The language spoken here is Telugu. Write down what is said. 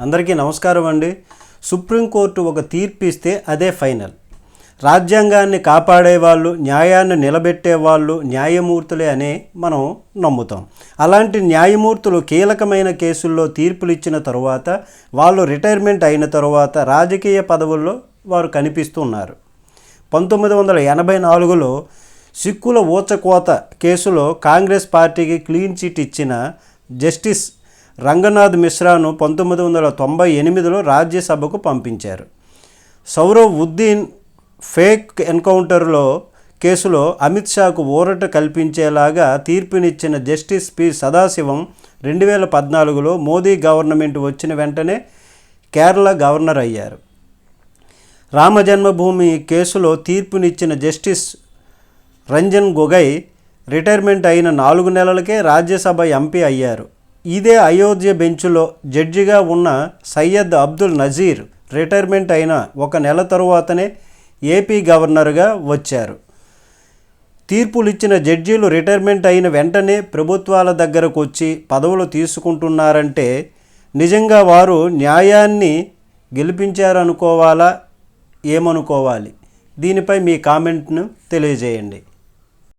అందరికీ నమస్కారం అండి. సుప్రీంకోర్టు ఒక తీర్పు ఇస్తే అదే ఫైనల్. రాజ్యాంగాన్ని కాపాడే వాళ్ళు న్యాయాన్ని నిలబెట్టే వాళ్ళు న్యాయమూర్తులే అని మనం నమ్ముతాం. అలాంటి న్యాయమూర్తులు కీలకమైన కేసుల్లో తీర్పులు ఇచ్చిన తరువాత వాళ్ళు రిటైర్మెంట్ అయిన తరువాత రాజకీయ పదవుల్లో వారు కనిపిస్తున్నారు. పంతొమ్మిది వందల ఎనభై నాలుగులో సిక్కుల ఊచకోత కేసులో కాంగ్రెస్ పార్టీకి క్లీన్ చిట్ ఇచ్చిన జస్టిస్ రంగనాథ్ మిశ్రాను పంతొమ్మిది వందల తొంభై ఎనిమిదిలో రాజ్యసభకు పంపించారు. సౌరవ్ ఉద్దీన్ ఫేక్ ఎన్కౌంటర్లో కేసులో అమిత్ షాకు ఊరట కల్పించేలాగా తీర్పునిచ్చిన జస్టిస్ పి సదాశివం రెండు వేల పద్నాలుగులో మోదీ గవర్నమెంట్ వచ్చిన వెంటనే కేరళ గవర్నర్ అయ్యారు. రామజన్మభూమి కేసులో తీర్పునిచ్చిన జస్టిస్ రంజన్ గొగై రిటైర్మెంట్ అయిన నాలుగు నెలలకే రాజ్యసభ ఎంపీ అయ్యారు. ఇదే అయోధ్య బెంచ్లో జడ్జిగా ఉన్న సయ్యద్ అబ్దుల్ నజీర్ రిటైర్మెంట్ అయిన ఒక నెల తరువాతనే ఏపీ గవర్నర్గా వచ్చారు. తీర్పులు ఇచ్చిన జడ్జీలు రిటైర్మెంట్ అయిన వెంటనే ప్రభుత్వాల దగ్గరకు వచ్చి పదవులు తీసుకుంటున్నారంటే నిజంగా వారు న్యాయాన్ని గెలిపించారనుకోవాలా? ఏమనుకోవాలి? దీనిపై మీ కామెంట్ను తెలియజేయండి.